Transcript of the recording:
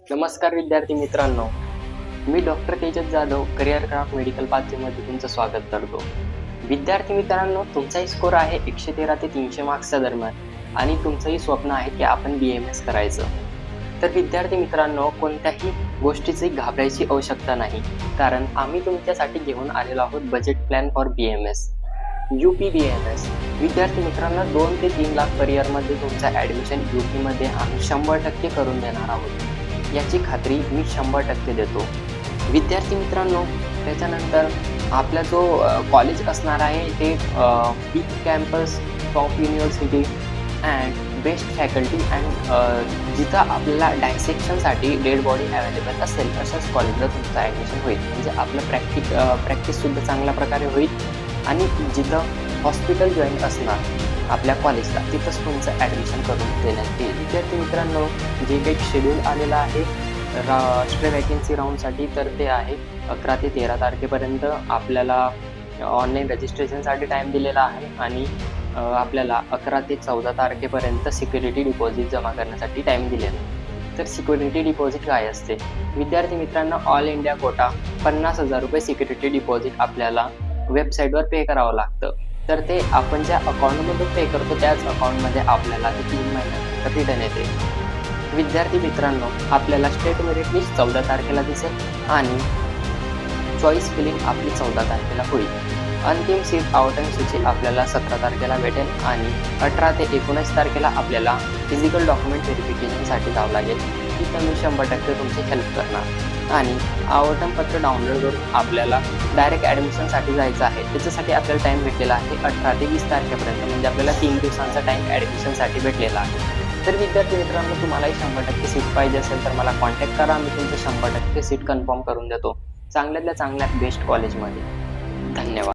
नमस्कार विद्यार्थी मित्रांनो. मी doctor Tejas Jadhav career craft medical पाचवीमध्ये तुमचं स्वागत करतो. विद्यार्थी मित्रांनो तुमचाही स्कोर आहे एकशे तेरा ते तीनशे मार्क्सच्या दरम्यान आणि तुमचंही स्वप्न आहे की आपण बी एम एस करायचं. तर विद्यार्थी मित्रांनो कोणत्याही गोष्टीची घाबरायची आवश्यकता नाही कारण आम्ही तुमच्यासाठी घेऊन आलेलो आहोत budget plan for B M S U P B M S विद्यार्थी मित्रांनो दोन ते तीन लाख करिअरमध्ये तुमचं ॲडमिशन यू पीमध्ये आम्ही शंभर टक्के करून देणार आहोत. याची खात्री मी शंभर टक्के देतो. विद्यार्थी मित्रांनो त्याच्यानंतर आपला जो कॉलेज असणार आहे ते big campus top university and best faculty and जिथं आपल्याला डायसेक्शनसाठी डेड बॉडी अवेलेबल असेल अशाच कॉलेजला तुमचं ॲडमिशन होईल. म्हणजे आपलं प्रॅक्टिक प्रॅक्टिससुद्धा चांगल्या प्रकारे होईल. आणि जिथं हॉस्पिटल जॉईन असणार आपल्या कॉलेजला तिथंच तुमचं ॲडमिशन करून देण्यात येईल. विद्यार्थी मित्रांनो जे काही शेड्यूल आलेलं आहे राष्ट्रीय वॅकन्सी राऊंडसाठी तर ते आहे अकरा ते तेरा तारखेपर्यंत आपल्याला ऑनलाईन रजिस्ट्रेशनसाठी टाईम दिलेला आहे आणि आपल्याला अकरा ते चौदा तारखेपर्यंत सिक्युरिटी डिपॉझिट जमा करण्यासाठी टाईम दिलेला आहे. तर सिक्युरिटी डिपॉझिट काय असते? विद्यार्थी मित्रांनो ऑल इंडिया कोटा पन्नास हजार रुपये सिक्युरिटी डिपॉझिट आपल्याला वेबसाईटवर पे करावं लागतं. तर ते आपण ज्या अकाउंटमधून पे करतो त्याच अकाउंटमध्ये आपल्याला ते तीन महिन्यानंतर रिटर्न येते विद्यार्थी मित्रांनो आपल्याला स्टेट मेरिट लिस्ट चौदा तारखेला दिसेल आणि चॉईस फिलिंग आपली चौदा तारखेला होईल. अंतिम सीट आउटन सूची आपल्याला सतरा तारखेला भेटेल आणि अठरा ते एकोणीस तारखेला आपल्याला फिजिकल डॉक्युमेंट व्हेरिफिकेशनसाठी जावं लागेल. तिथं मी शंभर टक्के तुमची हेल्प करणार. आणि आवटनपत्र पत्र डाउनलोड करून आपल्याला डायरेक्ट ॲडमिशनसाठी जायचं आहे. त्याच्यासाठी आपल्याला टाईम भेटलेला आहे अठरा ते वीस तारखेपर्यंत. म्हणजे आपल्याला तीन दिवसांचा टाईम ॲडमिशनसाठी भेटलेला आहे. तर विद्यार्थी मित्रांनो तुम्हालाही शंभर टक्के सीट पाहिजे असेल तर मला कॉन्टॅक्ट करा. मी तुमचं शंभर टक्के सीट कन्फर्म करून देतो. चांगल्यातल्या चांगल्या बेस्ट कॉलेजमध्ये धन्यवाद.